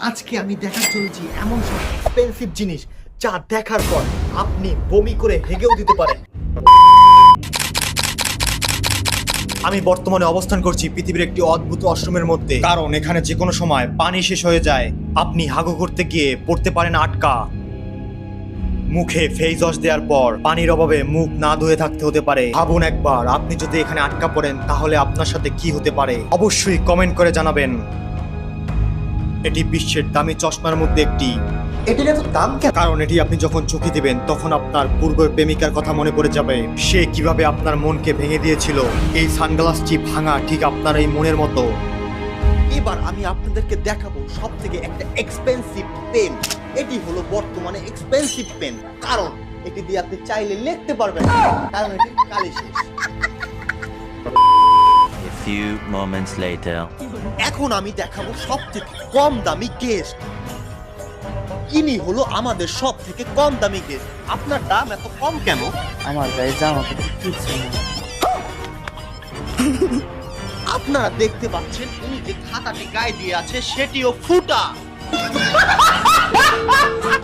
আজকে আমি দেখার চলেছি এমন সব এক্সপেন্সিভ জিনিস যা দেখার পর আপনি বমি করে হেগেও দিতে পারেন। আমি বর্তমানে অবস্থান করছি পৃথিবীর একটি অদ্ভুত আশ্রমের মধ্যে। কারণ এখানে যে কোনো সময় পানি শেষ হয়ে যায়। আপনি হাগু করতে গিয়ে পড়তে পারেন আটকা। মুখে ফেস ওয়াশ দেওয়ার পর পানির অভাবে মুখ না ধুয়ে থাকতে হতে পারে। ভাবুন একবার, আপনি যদি এখানে আটকা পড়েন তাহলে আপনার সাথে কি হতে পারে? অবশ্যই কমেন্ট করে জানাবেন। এটি বিশ্বের দামি চশমার মধ্যে একটি। এটির এত দাম কেন? কারণ এটি আপনি যখন চোখে দিবেন তখন আপনার পূর্বের প্রেমিকার কথা মনে পড়ে যাবে। সে কীভাবে আপনার মনকে ভেঙে দিয়েছিল এই সানগ্লাসটি ভাঙা ঠিক আপনার এই মনের মতো। এবার আমি আপনাদেরকে দেখাবো সব থেকে একটা এক্সপেন্সিভ পেন এটি হলো বর্তমানে এক্সপেন্সিভ পেন কারণ এটি দিয়ে আপনি চাইলে লিখতে পারবেন। কারণ এটি কালি শেষ। Few moments later. এখন আমি দেখাবো সব থেকে কম দামি গেস্ট ইনি হলো আমাদের সব থেকে কম দামি গেস্ট আপনার দাম এত কম কেন? আমার গায়ে জামা কাপড় কিছু নেই আপনারা দেখতে পাচ্ছেন উনি যে খাতাটি গায়ে দিয়ে আছে সেটিও ফুটা।